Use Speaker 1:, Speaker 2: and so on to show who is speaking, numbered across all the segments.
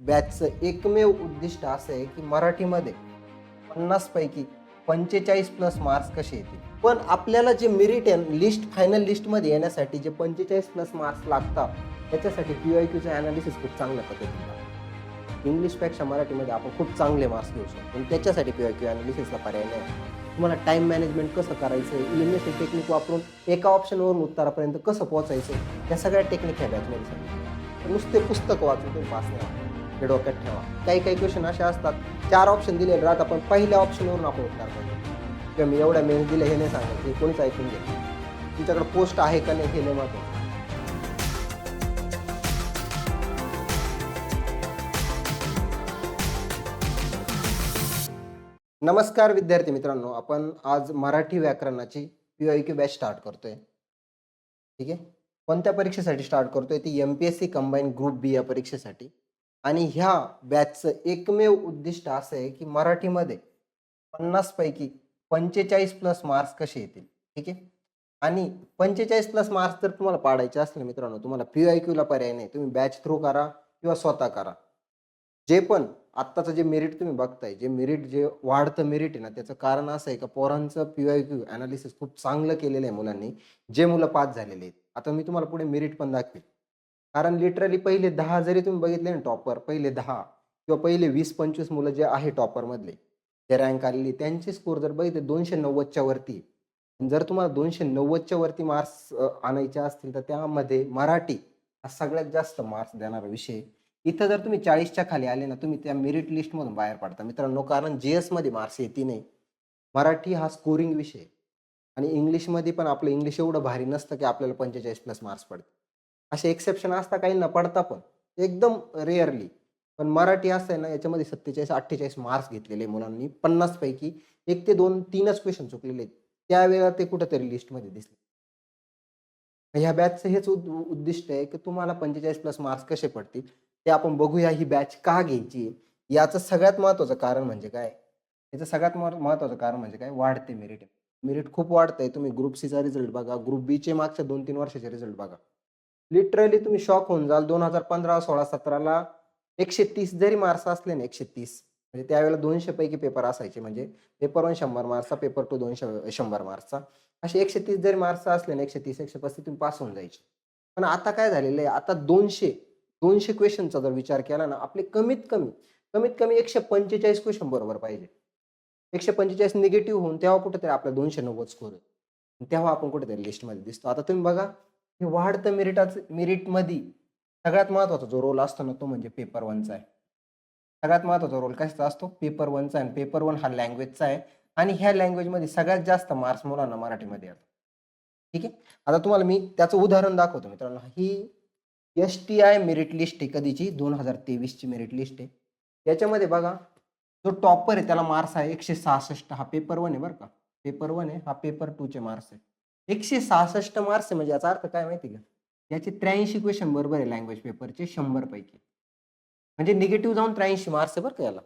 Speaker 1: बॅचचं एकमेव उद्दिष्ट असं आहे की मराठीमध्ये पन्नासपैकी पंचेचाळीस प्लस मार्क्स कसे येतील? पण आपल्याला जे मेरिट आहे लिस्ट फायनल लिस्टमध्ये येण्यासाठी जे पंचेचाळीस प्लस मार्क्स लागतात त्याच्यासाठी पी आय क्यूचं ॲनालिसिस खूप चांगल्या पद्धतीने इंग्लिशपेक्षा मराठीमध्ये आपण खूप चांगले मार्क्स घेऊ शकतो. आणि त्याच्यासाठी पी आय क्यू ॲनालिसिसला पर्याय नाही. तुम्हाला टाईम मॅनेजमेंट कसं करायचं इलिमिनेशन टेक्निक वापरून एका ऑप्शनवरून उत्तरापर्यंत कसं पोहोचायचं या सगळ्या टेक्निक ह्या बॅचमध्ये सांगितलं नुसते पुस्तक वाचून ते पास नाही हे डोक्यात ठेवा. काही काही क्वेश्चन असे असतात. चार ऑप्शन दिले राहत आपण पहिल्या ऑप्शनवरून आपण उत्तर पाहिजे किंवा मी एवढ्या मेहनत दिले हे नाही सांगायचं हे कोणीच ऐकून घ्या तुमच्याकडे पोस्ट आहे का नाही हे नाही नमस्कार विद्यार्थी मित्रांनो. आपण आज Marathi व्याकरणाची P I Q batch start करतोय. ठीक आहे? कोणत्या परीक्षेसाठी स्टार्ट करतोय? ती M P S C combine group B या परीक्षेसाठी. आणि ह्या बॅचचं एकमेव उद्दिष्ट असं आहे की मराठीमध्ये पन्नासपैकी पंचेचाळीस प्लस मार्क्स कसे येतील ठीक आहे? आणि पंचेचाळीस प्लस मार्क्स जर तुम्हाला पाडायचे असले मित्रांनो तुम्हाला पी आय क्यूला पर्याय नाही. तुम्ही बॅच थ्रू करा किंवा स्वतः करा. जे पण आत्ताचं जे मेरिट तुम्ही बघताय जे मेरिट जे वाढतं मेरिट आहे ना त्याचं कारण असं आहे का पोरांचं पी आय क्यू अनालिसिस खूप चांगलं केलेलं आहे मुलांनी. जे मुलं पास झालेले आहेत. आता मी तुम्हाला पुढे मेरिट पण दाखवेल. कारण लिटरली पहिले दहा जरी तुम्ही बघितले ना टॉपर पहिले दहा किंवा पहिले वीस पंचवीस मुलं जे आहे टॉपरमधले जे रँक आलेली त्यांचे स्कोर जर बघितले दोनशे नव्वदच्या वरती जर तुम्हाला दोनशे नव्वदच्या वरती मार्क्स आणायचे असतील तर त्यामध्ये मराठी हा सगळ्यात जास्त मार्क्स देणारा विषय. इथं जर तुम्ही चाळीसच्या खाली आले ना तुम्ही त्या मेरिट लिस्टमधून बाहेर पडता. मित्रांनो कारण जे एसमध्ये मार्क्स येते नाही. मराठी हा स्कोरिंग विषय. आणि इंग्लिशमध्ये पण आपलं इंग्लिश एवढं भारी नसतं की आपल्याला पंचेचाळीस प्लस मार्क्स पडते असे एक्सेप्शन असतात काही न पडता पण एकदम रेअरली पण मराठी असं आहे ना याच्यामध्ये सत्तेचाळीस अठ्ठेचाळीस मार्क्स घेतलेले मुलांनी पन्नास पैकी एक ते दोन तीनच क्वेश्चन चुकलेले आहेत. त्यावेळेला ते कुठंतरी लिस्टमध्ये दिसले. ह्या बॅचचं हेच उद उद्दिष्ट आहे की तुम्हाला पंचेचाळीस प्लस मार्क्स कसे पडतील ते आपण बघूया ही बॅच का घ्यायची आहे. याचं सगळ्यात महत्त्वाचं कारण म्हणजे काय? याचं सगळ्यात महत्वाचं महत्त्वाचं कारण म्हणजे काय? वाढते मेरिट मेरिट खूप वाढतंय. तुम्ही ग्रुप सीचा रिझल्ट बघा ग्रुप बीचे मागच्या दोन तीन वर्षाचे रिझल्ट बघा. लिटरली तुम्ही शॉक होऊन जाल. दोन हजार पंधरा सोळा सतराला एकशे तीस जरी मार्क्स असले ना एकशे तीस म्हणजे त्यावेळेला दोनशे पैकी पेपर असायचे. म्हणजे पेपर वन शंभर मार्क्सचा पेपर टू दोनशे शंभर मार्क्सचा असे एकशे तीस जरी मार्क्स असले ना एकशे तीस एकशे पस्तीस तुम्ही पास होऊन जायचे. पण आता काय झालेलं आहे? आता दोनशे दोनशे क्वेश्चनचा जर विचार केला ना आपले कमीत कमी कमीत कमी एकशे पंचेचाळीस क्वेश्चन बरोबर पाहिजे. एकशे पंचेचाळीस निगेटिव्ह होऊन तेव्हा कुठेतरी आपला दोनशे नव्वद स्कोर तेव्हा आपण कुठेतरी लिस्टमध्ये दिसतो. आता तुम्ही बघा हे वाढतं मेरिटाचं मिरिटमध्ये सगळ्यात महत्त्वाचा जो रोल असतो ना तो म्हणजे पेपर वनचा आहे. सगळ्यात महत्त्वाचा रोल कशाचा असतो? पेपर वनचा आहे. पेपर वन हा लँग्वेजचा आहे. आणि ह्या लँग्वेजमध्ये सगळ्यात जास्त मार्क्स मुलांना मराठीमध्ये येतात. ठीक आहे? आता तुम्हाला मी त्याचं उदाहरण दाखवतो मित्रांनो. ही S T I merit list आहे कधीची? दोन हजार तेवीसची मेरिट लिस्ट आहे. याच्यामध्ये बघा जो टॉपर आहे त्याला मार्क्स आहे एकशे सहासष्ट. हा पेपर वन आहे बरं का. पेपर वन आहे. हा पेपर टूचे मार्क्स आहे. एकशे सहासष्ट मार्क्स म्हणजे याचा अर्थ काय माहिती का? याचे त्र्याऐंशी क्वेश्चन बरोबर आहे लँग्वेज पेपरचे शंभर पैकी. म्हणजे निगेटिव्ह जाऊन त्र्याऐंशी मार्क्स आहे बरं का याला.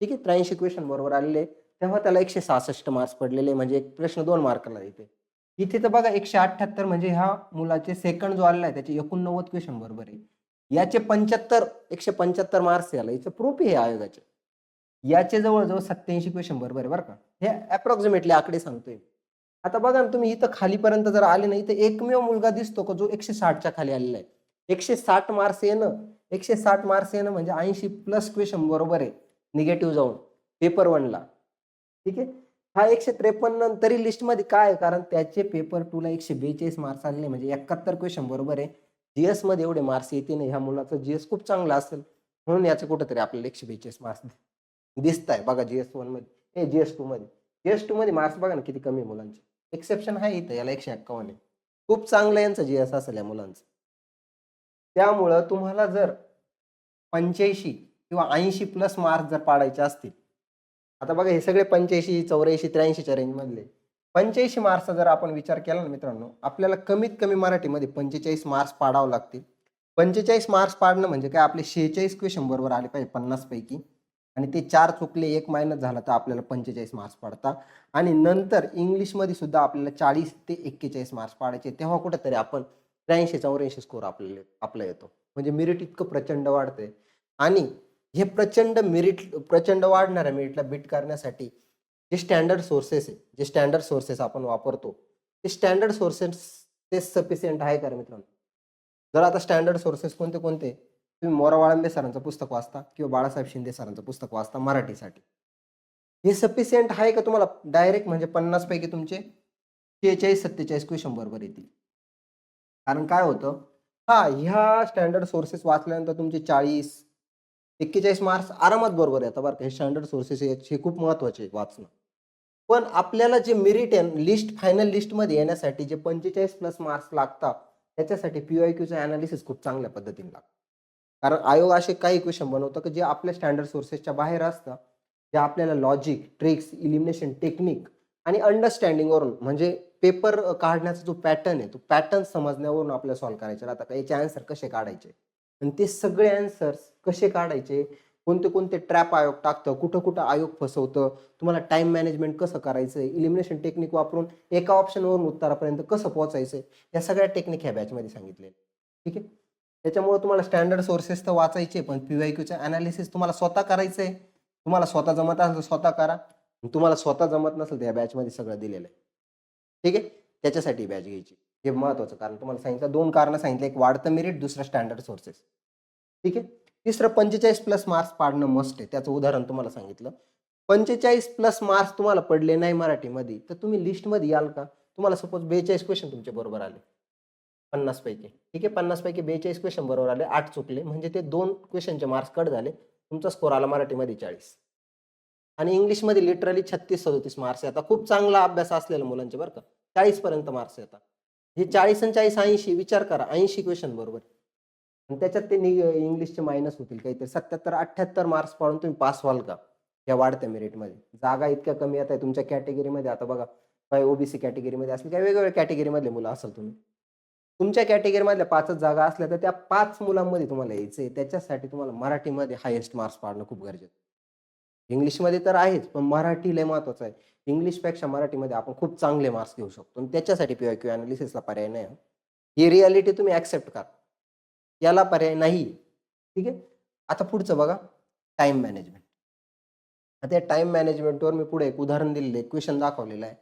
Speaker 1: ठीक आहे? त्र्याऐंशी क्वेश्चन बरोबर आलेले तेव्हा त्याला एकशे सहासष्ट मार्क्स पडलेले म्हणजे एक प्रश्न दोन मार्कला येते. इथे तर बघा एकशे अठ्ठ्याहत्तर म्हणजे ह्या मुलाचे सेकंड जो आलेला आहे त्याचे एकोणनव्वद क्वेश्चन बरोबर आहे. याचे पंच्याहत्तर एकशे पंच्याहत्तर मार्क्स याला. याचं प्रूफ हे आयोगाचे. याचे जवळजवळ सत्याऐंशी क्वेश्चन बरोबर आहे बरं का. हे अप्रॉक्सिमेटली आकडे सांगतोय आता बघा ना तुम्ही इथं खालीपर्यंत जर आले नाही तर एकमेव मुलगा दिसतो का जो एकशे साठच्या खाली आलेला आहे? एकशे साठ मार्क्स येणं एकशे साठ मार्क्स येणं म्हणजे ऐंशी प्लस क्वेश्चन बरोबर आहे. निगेटिव्ह जाऊन पेपर वनला ठीक आहे? हा एकशे त्रेपन्न तरी लिस्टमध्ये काय आहे? कारण त्याचे पेपर टूला एकशे बेचाळीस मार्क्स आलेले म्हणजे एकाहत्तर क्वेश्चन बरोबर आहे. जीएसमध्ये एवढे मार्क्स येते नाही. ह्या मुलाचं जीएस खूप चांगलं असेल म्हणून याचं कुठंतरी आपल्याला एकशे बेचाळीस मार्क्स दिसत आहे बघा जीएस वनमध्ये हे जीएस टू मध्ये. जीएस टू मध्ये मार्क्स बघा ना किती कमी मुलांचे. एक्सेप्शन आहे इथं याला एकशे एक्कावन्न आहे. खूप चांगलं यांचं जी एस असेल या मुलांचं. त्यामुळं तुम्हाला जर पंच्याऐंशी किंवा ऐंशी प्लस मार्क्स जर पाडायचे असतील आता बघा हे सगळे पंच्याऐंशी चौऱ्याऐंशी त्र्याऐंशीच्या रेंजमधले पंच्याऐंशी मार्क्सचा जर आपण विचार केला ना मित्रांनो आपल्याला कमीत कमी मराठीमध्ये पंचेचाळीस मार्क्स पाडावं लागतील. पंचेचाळीस मार्क्स पाडणं म्हणजे काय? आपले शेहेचाळीस क्वेश्चन बरोबर आले पाहिजे पन्नास पैकी आणि ते चार चुकले एक मायनस झाला तर आपल्याला पंचेचाळीस मार्क्स पडतात. आणि नंतर इंग्लिशमध्ये सुद्धा आपल्याला चाळीस ते एक्केचाळीस मार्क्स पाडायचे. तेव्हा कुठेतरी आपण त्र्याऐंशी चौऱ्याऐंशी स्कोर आपल्याला आपला येतो. म्हणजे मेरिट इतकं प्रचंड वाढतंय. आणि हे प्रचंड मेरिट प्रचंड वाढणाऱ्या मेरिटला बीट करण्यासाठी जे स्टँडर्ड सोर्सेस आहे जे स्टँडर्ड सोर्सेस आपण वापरतो ते स्टँडर्ड सोर्सेस ते सफिशियंट आहे का मित्रांनो? जर आता स्टँडर्ड सोर्सेस कोणते कोणते? तुम्ही मोरा वाळंबे सरांचं पुस्तक वाचता किंवा बाळासाहेब शिंदे सरांचं पुस्तक वाचता मराठीसाठी. हे सफिशियंट आहे का तुम्हाला? डायरेक्ट म्हणजे पन्नास पैकी तुमचे शेहेचाळीस सत्तेचाळीस क्वेश्चन बरोबर येतील. कारण काय होतं? हा ह्या स्टँडर्ड सोर्सेस वाचल्यानंतर तुमचे चाळीस एक्केचाळीस मार्क्स आरामात बरोबर येतात बरं का. हे स्टँडर्ड सोर्सेस हे खूप महत्त्वाचे आहे वाचणं. पण आपल्याला जे मेरिट आहे लिस्ट फायनल लिस्टमध्ये येण्यासाठी जे पंचेचाळीस प्लस मार्क्स लागतात त्याच्यासाठी पी आय क्यूचं अनालिसिस खूप चांगल्या पद्धतीने लागतं. कारण आयोग असे काही क्वेश्चन बनवतं की जे आपल्या स्टँडर्ड सोर्सेसच्या बाहेर असतं. जे आपल्याला लॉजिक ट्रिक्स इलिमिनेशन टेक्निक आणि अंडरस्टँडिंगवरून म्हणजे पेपर काढण्याचा जो पॅटर्न आहे तो पॅटर्न समजण्यावरून आपल्याला सॉल्व्ह करायचे. आता याचे आन्सर कसे काढायचे? आणि ते सगळे आन्सर्स कसे काढायचे? कोणते कोणते ट्रॅप आयोग टाकतं? कुठं कुठं आयोग फसवतं? तुम्हाला टाइम मॅनेजमेंट कसं करायचं इलिमिनेशन टेक्निक वापरून एका ऑप्शनवरून उत्तरापर्यंत कसं पोहोचायचं या सगळ्या टेक्निक ह्या बॅचमध्ये सांगितले ठीक आहे? त्याच्यामुळे तुम्हाला स्टँडर्ड सोर्सेस तर वाचायचे पण पी क्यूचं अनालिसिस तुम्हाला स्वतः करायचं आहे तुम्हाला स्वतः जमत असेल तर स्वतः करा. तुम्हाला स्वतः जमत नसेल तर या बॅचमध्ये सगळं दिलेलं आहे. ठीक आहे? त्याच्यासाठी बॅच घ्यायची. हे महत्वाचं कारण तुम्हाला सांगितलं दोन कारणं सांगितलं. एक वाढतं मेरिट दुसरं स्टँडर्ड सोर्सेस ठीक आहे? तिसरं पंचेचाळीस प्लस मार्क्स पाडणं मस्ट आहे. त्याचं उदाहरण तुम्हाला सांगितलं. पंचेचाळीस प्लस मार्क्स तुम्हाला पडले नाही मराठीमध्ये तर तुम्ही लिस्टमध्ये याल का? तुम्हाला सपोज बेचाळीस क्वेश्चन तुमच्या बरोबर आले. पन्नास पैकी. ठीक आहे? पन्नास पैकी बेचाळीस क्वेश्चन बरोबर आले आठ चुकले. म्हणजे ते दोन क्वेश्चनचे मार्क्स कट झाले. तुमचा स्कोर आला मराठीमध्ये चाळीस. आणि इंग्लिशमध्ये लिटरली छत्तीस सदोतीस मार्क्स येतात खूप चांगला अभ्यास असलेल्या मुलांचे बरं का. चाळीस पर्यंत मार्क्स येतात हे चाळीस आणि चाळीस ऐंशी विचार करा. ऐंशी क्वेश्चन बरोबर आणि त्याच्यात ते इंग्लिशचे मायनस होतील काहीतरी. सत्याहत्तर अठ्ठ्याहत्तर मार्क्स पाडून तुम्ही पास व्हाल का? या वाढत्या मेरिटमध्ये जागा इतक्या कमी येत आहे तुमच्या कॅटेगरीमध्ये आता बघा काही ओबीसी कॅटेगरीमध्ये असतील काही वेगवेगळ्या कॅटेगरीमधले मुलं असाल तुम्ही. तुमच्या कॅटेगरीमधल्या पाचच जागा असल्या तर त्या पाच मुलांमध्ये तुम्हाला यायचं आहे. त्याच्यासाठी तुम्हाला मराठीमध्ये हायेस्ट मार्क्स पाडणं खूप गरजेचं इंग्लिशमध्ये तर आहेच पण मराठी लय महत्वाचं आहे. इंग्लिशपेक्षा मराठीमध्ये आपण खूप चांगले मार्क्स घेऊ शकतो. आणि त्याच्यासाठी पी क्यू अनालिसिसला पर्याय नाही. ही रियालिटी तुम्ही ऍक्सेप्ट करा. याला पर्याय नाही. ठीक आहे? आता पुढचं बघा. टाइम मॅनेजमेंट आता या टाइम मॅनेजमेंटवर मी पुढे एक उदाहरण दिलेलं आहे. क्वेश्चन दाखवलेलं आहे.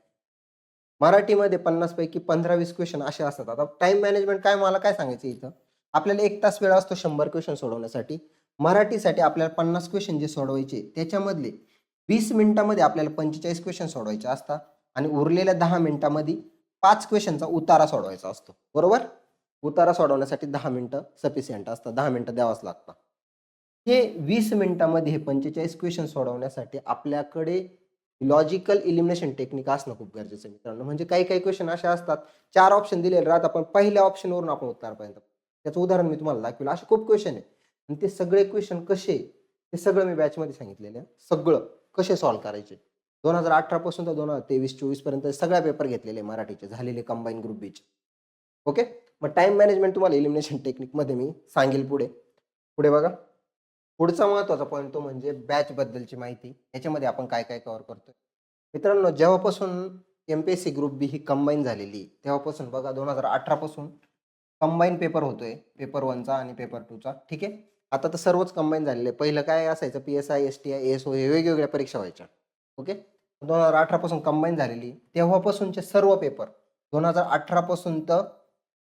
Speaker 1: मराठीमध्ये पन्नास पैकी पंधरा वीस क्वेश्चन असे असतात. आता टाइम मॅनेजमेंट काय मला काय सांगायचं इथं? आपल्याला एक तास वेळ असतो शंभर क्वेश्चन सोडवण्यासाठी. मराठीसाठी आपल्याला पन्नास क्वेश्चन जे सोडवायचे त्याच्यामधले वीस मिनिटामध्ये आपल्याला पंचेचाळीस क्वेश्चन सोडवायचे असतात आणि उरलेल्या दहा मिनिटामध्ये पाच क्वेश्चनचा उतारा सोडवायचा असतो. बरोबर? उतारा सोडवण्यासाठी दहा मिनिटं सफिशियंट असतात. दहा मिनिटं द्यावाच लागतं हे वीस मिनिटामध्ये हे पंचेचाळीस क्वेश्चन सोडवण्यासाठी आपल्याकडे लॉजिकल इलिमिनेशन टेक्निक असणं खूप गरजेचं आहे मित्रांनो. म्हणजे काही काही क्वेश्चन असे असतात. चार ऑप्शन दिलेले राहतात आपण पहिल्या ऑप्शनवरून आपण उत्तरापर्यंत त्याचं उदाहरण मी तुम्हाला दाखवलं. असे खूप क्वेश्चन आहे आणि ते सगळे क्वेश्चन कसे ते सगळं मी बॅचमध्ये सांगितलेलं आहे. सगळं कसे सॉल्व्ह करायचे? दोन हजार अठरा पासून तर दोन हजार तेवीस चोवीसपर्यंत सगळ्या पेपर घेतलेले मराठीचे झालेले कंबाईन ग्रुप बीचे ओके मग टाइम मॅनेजमेंट तुम्हाला इलिमिनेशन टेक्निकमध्ये मी सांगेल पुढे. पुढे बघा. पुढचा महत्त्वाचा पॉईंट तो म्हणजे बॅच बद्दलची माहिती. याच्यामध्ये आपण काय काय कव्हर करतोय? मित्रांनो जेव्हापासून M P S C group B ही कंबाईन झालेली तेव्हापासून बघा दोन हजार अठरापासून कंबाईन पेपर होतोय. पेपर वनचा आणि पेपर टूचा ठीक आहे? आता तर सर्वच कंबाईन झालेले. पहिलं काय असायचं? P S I S T I S O हे वेगवेगळ्या परीक्षा व्हायच्या. ओके? दोन हजार अठरापासून कंबाईन झालेली. तेव्हापासूनचे सर्व पेपर दोन हजार अठरापासून तर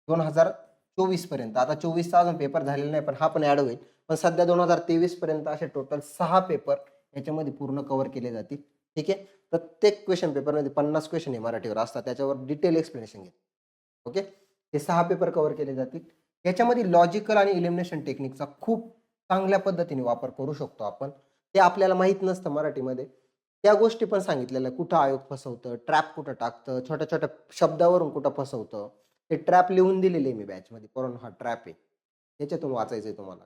Speaker 1: दोन हजार चोवीसपर्यंत. आता चोवीसचा अजून पेपर झालेला नाही पण हा पण ऍड होईल. पण सध्या दोन हजार तेवीस पर्यंत असे टोटल सहा पेपर याच्यामध्ये पूर्ण कव्हर केले जातील. ठीक आहे? प्रत्येक क्वेश्चन पेपरमध्ये पन्नास क्वेश्चन हे मराठीवर असतात. त्याच्यावर डिटेल एक्सप्लेनेशन घेत. ओके? हे सहा पेपर कव्हर केले जातील. याच्यामध्ये लॉजिकल आणि इलिमिनेशन टेक्निकचा खूप चांगल्या पद्धतीने वापर करू शकतो आपण. ते आपल्याला माहीत नसतं मराठीमध्ये. त्या गोष्टी पण सांगितलेल्या. कुठं आयोग फसवतं ट्रॅप कुठं टाकतं छोट्या छोट्या शब्दावरून कुठं फसवतं ते ट्रॅप लिहून दिलेले मी बॅचमध्ये कोरोना हा ट्रॅप आहे. याच्यातून वाचायचं आहे तुम्हाला.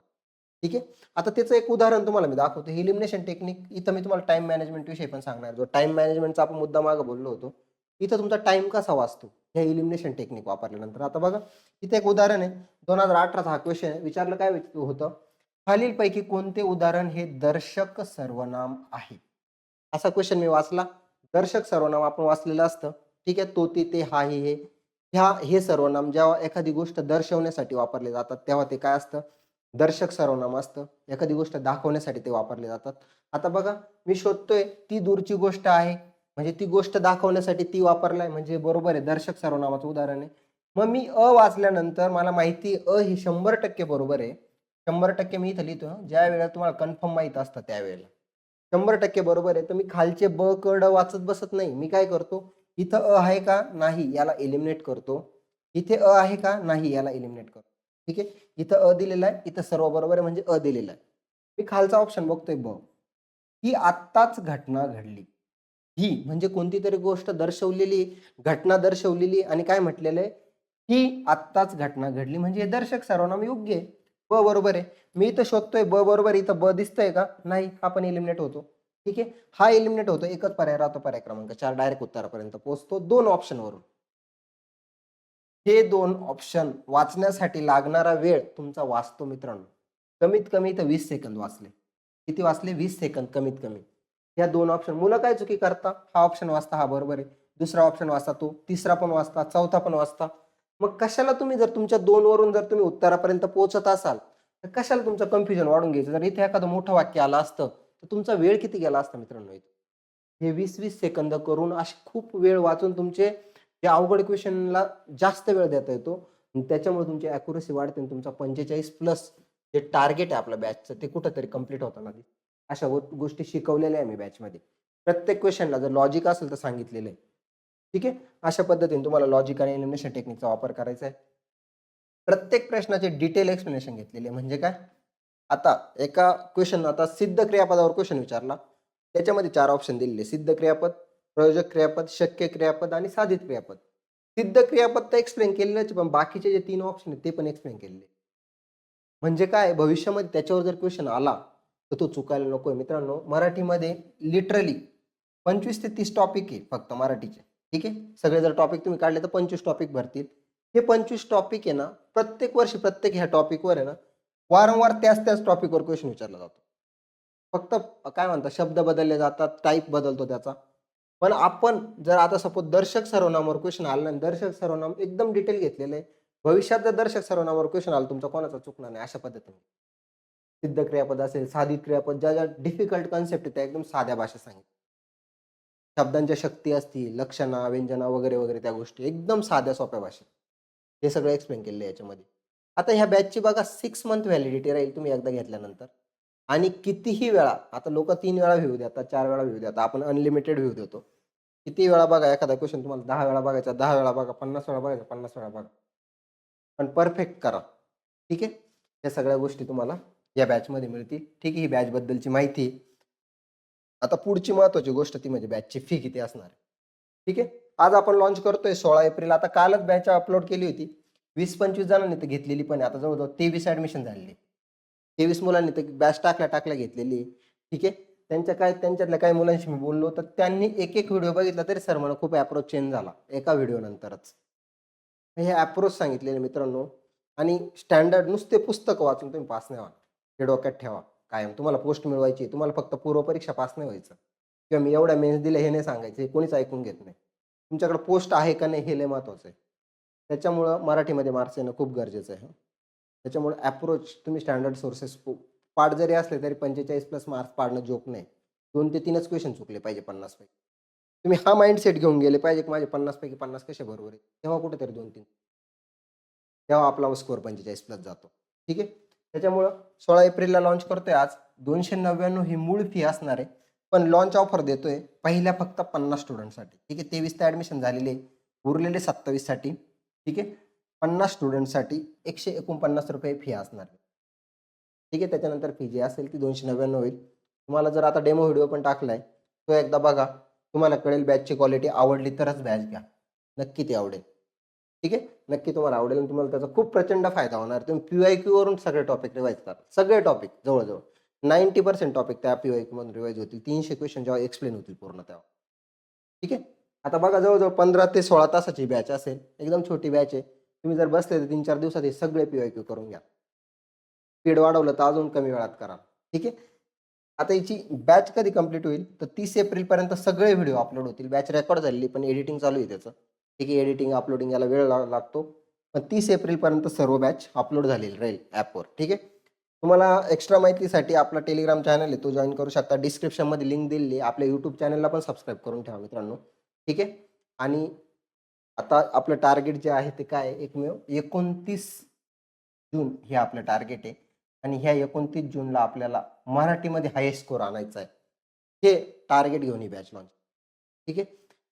Speaker 1: ठीक आहे? आता त्याचं एक उदाहरण तुम्हाला मी दाखवतो. हे इलिमिनेशन टेक्निक इथं मी तुम्हाला टाइम मॅनेजमेंट विषयी पण सांगणार. जो टाइम मॅनेजमेंटचा आपण मुद्दा मागं बोललो होतो इथं तुमचा टाइम कसा वाचतो? हे इलिमिनेशन टेक्निक वापरल्यानंतर. आता बघा इथे एक उदाहरण आहे. दोन हजार अठराचा हा क्वेश्चन विचारलं काय होतं खालीलपैकी कोणते उदाहरण हे दर्शक सर्वनाम आहे? असा क्वेश्चन मी वाचला. दर्शक सर्वनाम आपण वाचलेलं असतं. ठीक आहे? तो ते हा हे. ह्या हे सर्वनाम जेव्हा एखादी गोष्ट दर्शवण्यासाठी वापरले जातात तेव्हा ते काय असतं? दर्शक सर्वनाम असतं. एखादी गोष्ट दाखवण्यासाठी ते वापरले जातात. आता बघा मी शोधतोय ती दूरची गोष्ट आहे. म्हणजे ती गोष्ट दाखवण्यासाठी ती वापरलाय म्हणजे बरोबर आहे दर्शक सर्वनामाचं उदाहरण आहे. मग मी अ वाचल्यानंतर मला माहिती अ ही शंभर टक्के बरोबर आहे. शंभर टक्के मी इथं लिहितो ज्या वेळेला तुम्हाला कन्फर्म माहीत असतं त्यावेळेला. शंभर टक्के बरोबर आहे. तर मी खालचे ब क ड वाचत बसत नाही. मी काय करतो? इथं अ आहे का? नाही याला एलिमिनेट करतो. इथे अ आहे का? नाही याला एलिमिनेट करतो. ठीक आहे? इथं अ दिलेला आहे इथं सर्व बरोबर आहे म्हणजे अ दिलेला आहे. मी खालचा ऑप्शन बघतोय ब ही आत्ताच घटना घडली. ही म्हणजे कोणती तरी गोष्ट दर्शवलेली घटना दर्शवलेली आणि काय म्हटलेलं आहे? ही आत्ताच घटना घडली. म्हणजे हे दर्शक सर्वनाम योग्य आहे. ब बरोबर आहे. मी इथं शोधतोय ब बरोबर आहे, इथं ब दिसतंय का? नाही हा पण एलिमिनेट होतो. ठीक आहे? हा एलिमिनेट होतो एकच पर्याय राहतो पर्याय क्रमांक चार डायरेक्ट उत्तरापर्यंत पोहोचतो दोन ऑप्शनवरून हे दोन ऑप्शन वाचण्यासाठी लागणारा वेळ तुमचा वाचतो मित्रांनो. कमीत कमी तर वीस सेकंद वाचले. किती वाचले? वीस सेकंद कमीत कमी. या दोन ऑप्शन मुलं काय चुकी करता? हा ऑप्शन वाचता हा बरोबर आहे. दुसरा ऑप्शन वाचता तो तिसरा पण वाचता चौथा पण वाचता. मग कशाला तुम्ही जर तुमच्या दोन वरून जर तुम्ही उत्तरापर्यंत पोहोचत असाल तर कशाला तुमचं कन्फ्युजन वाढून घ्यायचं? जर इथे एखादं मोठं वाक्य आलं असतं तर तुमचा वेळ किती गेला असता मित्रांनो इथे? हे वीस वीस सेकंद करून असे खूप वेळ वाचून तुमचे जे अवघड क्वेश्चनला जास्त वेळ देता येतो. त्याच्यामुळे तुमची अॅक्युरेसी वाढते आणि तुमचा पंचेचाळीस प्लस जे टार्गेट आहे आपल्या बॅचचं ते कुठंतरी कंप्लीट होताना दिसतं. अशा गो- गोष्टी शिकवलेल्या आहे मी बॅचमध्ये प्रत्येक क्वेश्चनला जर लॉजिक असेल तर सांगितलेलं आहे. ठीक आहे? अशा पद्धतीने तुम्हाला लॉजिक आणि एलिमिनेशन टेक्निकचा वापर करायचा आहे. प्रत्येक प्रश्नाचे डिटेल एक्सप्लेनेशन घेतलेले आहे. म्हणजे काय? आता एका क्वेश्चन आता सिद्ध क्रियापदावर क्वेश्चन विचारला. त्याच्यामध्ये चार ऑप्शन दिलेले. सिद्ध क्रियापद प्रयोजक क्रियापद शक्य क्रियापद आणि साधित क्रियापद. सिद्ध क्रियापद तर एक्सप्लेन केलेलंच पण बाकीचे जे तीन ऑप्शन आहेत ते पण एक्सप्लेन केलेले. म्हणजे काय? भविष्यामध्ये त्याच्यावर जर क्वेश्चन आला तर तो चुकायला नको मित्रांनो मराठीमध्ये लिटरली पंचवीस ते तीस टॉपिक आहे फक्त मराठीचे. ठीक आहे? सगळे जर टॉपिक तुम्ही काढले तर पंचवीस टॉपिक भरतील. हे पंचवीस टॉपिक आहे ना प्रत्येक वर्षी प्रत्येक ह्या टॉपिकवर आहे ना वारंवार त्याच त्याच टॉपिकवर क्वेश्चन विचारला जातो. फक्त काय म्हणतात शब्द बदलले जातात टाईप बदलतो त्याचा. पण आपण जर आता सपोज दर्शक सर्वनामावर क्वेश्चन आला नाही दर्शक सर्वनाम एकदम डिटेल घेतलेलं आहे भविष्यात जर दर्शक सर्वनामावर क्वेश्चन आला तुमचा कोणाचा चुकणार नाही अशा पद्धतीने. सिद्ध क्रियापद असेल साधित क्रियापद ज्या ज्या डिफिकल्ट कन्सेप्ट आहेत त्या एकदम साध्या भाषेत सांगितलं शब्दांच्या शक्ती असतील लक्षणा व्यंजना वगैरे वगैरे त्या गोष्टी एकदम साध्या सोप्या भाषेत. हे सगळं एक्सप्लेन केलं याच्यामध्ये. आता ह्या बॅचची बघा सिक्स मंथ व्हॅलिडिटी राहील तुम्ही एकदा घेतल्यानंतर. आणि कितीही वेळा आता लोक तीन वेळा व्ह्यू देतात चार वेळा व्ह्यू देतात आपण अनलिमिटेड व्ह्यू देतो. किती वेळा बघा एखादा क्वेश्चन तुम्हाला दहा वेळा बघायचा दहा वेळा बघा पन्नास वेळा बघायचा पन्नास वेळा बघा. पण परफेक्ट करा. ठीक आहे? या सगळ्या गोष्टी तुम्हाला या बॅचमध्ये मिळतील. ठीक आहे ही बॅचबद्दलची माहिती. आता पुढची महत्वाची गोष्ट ती म्हणजे बॅचची फी किती असणार ठीक आहे? आज आपण लॉन्च करतोय सोळा एप्रिल. आता कालच बॅच अपलोड केली होती. वीस पंचवीस जणांनी तर घेतलेली पण आता जवळजवळ तेवीस ऍडमिशन झालेली तेवीस मुलांनी तर बॅच टाकल्या टाकल्या घेतलेली ठीक आहे? त्यांच्या काय त्यांच्यातल्या काही मुलांशी मी बोललो तर त्यांनी एक एक व्हिडिओ बघितला तरी सर मला खूप अप्रोच चेंज झाला. एका व्हिडिओ नंतरच. हे अप्रोच सांगितलेले मित्रांनो. आणि स्टँडर्ड नुसते पुस्तक वाचून तुम्ही पास नाही व्हा हे डोक्यात ठेवा. कायम. तुम्हाला पोस्ट मिळवायची तुम्हाला फक्त पूर्वपरीक्षा पास नाही व्हायचं. किंवा मी एवढ्या मेन्स दिले हे नाही सांगायचं. हे कोणीच ऐकून घेत नाही. तुमच्याकडे पोस्ट आहे का नाही हे लय महत्वाचं आहे. त्याच्यामुळं मराठीमध्ये मार्क्स येणं खूप गरजेचं आहे. त्याच्यामुळे ॲप्रोच तुम्ही स्टँडर्ड सोर्सेस पाठ जरी असले तरी पंचेचाळीस प्लस मार्क्स पाडणं जोक नाही. दोन ते तीनच क्वेश्चन चुकले पाहिजे पन्नास पैकी. तुम्ही हा माइंडसेट घेऊन गेले पाहिजे की माझे पन्नास पैकी पन्नास कसे बरोबर आहे तेव्हा कुठेतरी दोन तीन. तेव्हा आपला स्कोअर पंचेचाळीस प्लस जातो. ठीक आहे? त्याच्यामुळं सोळा एप्रिलला लॉन्च करतोय आज. दोनशे नव्याण्णव ही मूळ फी असणार आहे. पण लॉन्च ऑफर देतोय. पहिल्या फक्त पन्नास स्टुडंटसाठी ठीक आहे? तेवीस ते ॲडमिशन झालेले उरलेले सत्तावीससाठी. ठीक आहे? पन्नास स्टुडंटसाठी एकशे एकोणपन्नास रुपये फी असणार. ठीक आहे? त्याच्यानंतर फी जी असेल ती दोनशे नव्याण्णव होईल. तुम्हाला जर आता डेमो व्हिडिओ पण टाकलाय तो एकदा बघा. तुम्हाला कळेल बॅचची क्वालिटी आवडली तरच बॅच घ्या. नक्की ती आवडेल. ठीक आहे? नक्की तुम्हाला आवडेल आणि तुम्हाला त्याचा खूप प्रचंड फायदा होणार. तुम्ही पी आय क्यू वरून सगळे टॉपिक रिवाईज करा. सगळे टॉपिक जवळजवळ. नाईन्टी पर्सेंट टॉपिक त्या पी आय क्यूमधून रिवाईज होतील. तीनशे क्वेश्चन जेव्हा एक्सप्लेन होतील पूर्ण तेव्हा. ठीक आहे? आता बघा जवळजवळ पंधरा ते सोळा तासाची बॅच असेल. एकदम छोटी बॅच आहे. तुम्ही जर बसले तर तीन चार दिवसात हे सगळे पी क्यू करून घ्या. स्पीड वाढवलं तर अजून कमी वेळात करा. ठीक आहे? आता याची बॅच कधी कंप्लीट होईल? तर तीस एप्रिलपर्यंत सगळे व्हिडिओ अपलोड होतील. बॅच रेकॉर्ड झालेली पण एडिटिंग चालू आहे त्याचं. ठीक आहे एडिटिंग अपलोडिंग याला वेळ लागतो. पण तीस एप्रिलपर्यंत सर्व बॅच अपलोड झालेली राहील ॲपवर ठीक आहे? तुम्हाला एक्स्ट्रा माहितीसाठी आपला टेलिग्राम चॅनल आहे. तो जॉईन करू शकता. डिस्क्रिप्शनमध्ये लिंक दिलेली आपल्या यूट्यूब चॅनलला पण सबस्क्राईब करून ठेवा मित्रांनो. ठीक आहे? आणि आता आपलं टार्गेट जे आहे ते काय एकमेव एकोणतीस जून हे आपलं टार्गेट आहे. आणि ह्या एकोणतीस जूनला आपल्याला मराठीमध्ये हायेस्ट स्कोर आणायचा आहे. हे टार्गेट घेऊन ही बॅच लॉन्च ठीक आहे?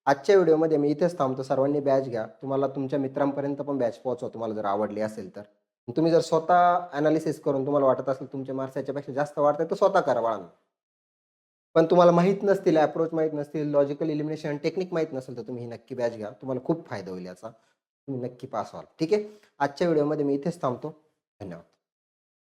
Speaker 1: आजच्या व्हिडिओमध्ये मी इथेच थांबतो. सर्वांनी बॅच घ्या. तुम्हाला तुमच्या मित्रांपर्यंत पण बॅच पोहोचवा. तुम्हाला जर आवडली असेल तर. तुम्ही जर स्वतः अनालिसिस करून तुम्हाला वाटत असेल तुमच्या मार्क्स याच्यापेक्षा जास्त आहे तर स्वतः करा बाळांना पण तुम्हाला माहीत नसतील अप्रोच माहीत नसतील लॉजिकल इलिमिनेशन टेक्निक माहीत नसेल तर तुम्ही ही नक्की बॅच घ्या. तुम्हाला खूप फायदा होईल याचा. तुम्ही नक्की पास व्हाल. ठीक आहे? आजच्या व्हिडिओमध्ये मी इथेच थांबतो. धन्यवाद.